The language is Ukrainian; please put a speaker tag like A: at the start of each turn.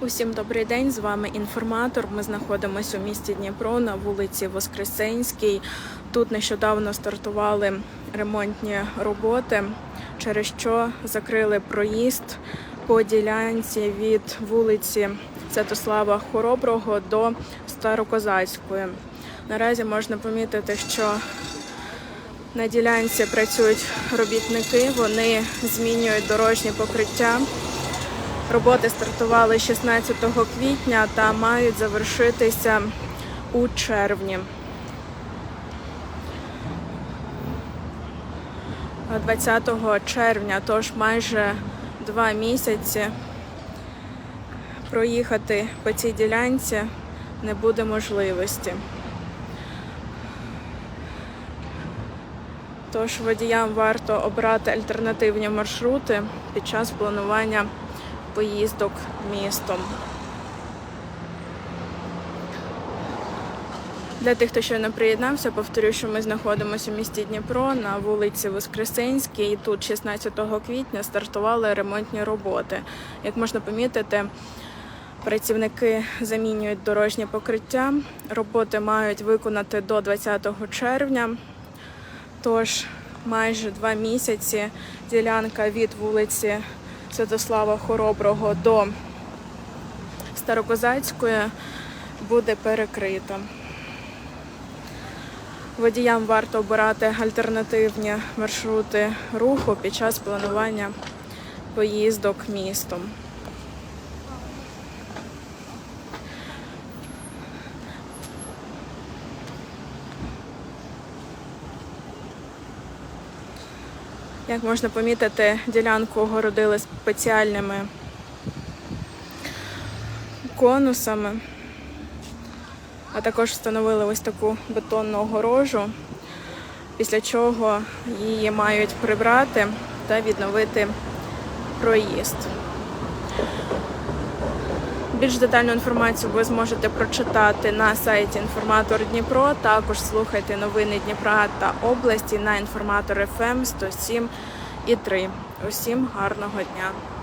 A: Усім добрий день. З вами інформатор. Ми знаходимося у місті Дніпро на вулиці Воскресенській. Тут нещодавно стартували ремонтні роботи, через що закрили проїзд по ділянці від вулиці Святослава Хороброго до Старокозацької. Наразі можна помітити, що на ділянці працюють робітники, вони змінюють дорожнє покриття. Роботи стартували 16 квітня та мають завершитися у червні. 20 червня, тож майже два місяці проїхати по цій ділянці не буде можливості. Тож водіям варто обрати альтернативні маршрути під час планування поїздок містом. Для тих, хто щойно приєднався, повторю, що ми знаходимося у місті Дніпро на вулиці Воскресенській. Тут 16 квітня стартували ремонтні роботи. Як можна помітити, працівники замінюють дорожнє покриття. Роботи мають виконати до 20 червня. Тож майже два місяці ділянка від вулиці Святослава Хороброго до Старокозацької буде перекрита. Водіям варто обирати альтернативні маршрути руху під час планування поїздок містом. Як можна помітити, ділянку огородили спеціальними конусами, а також встановили ось таку бетонну огорожу, після чого її мають прибрати та відновити проїзд. Більш детальну інформацію ви зможете прочитати на сайті Інформатор Дніпро. Також слухайте новини Дніпра та області на інформатор ФМ 107 і 3. Усім гарного дня!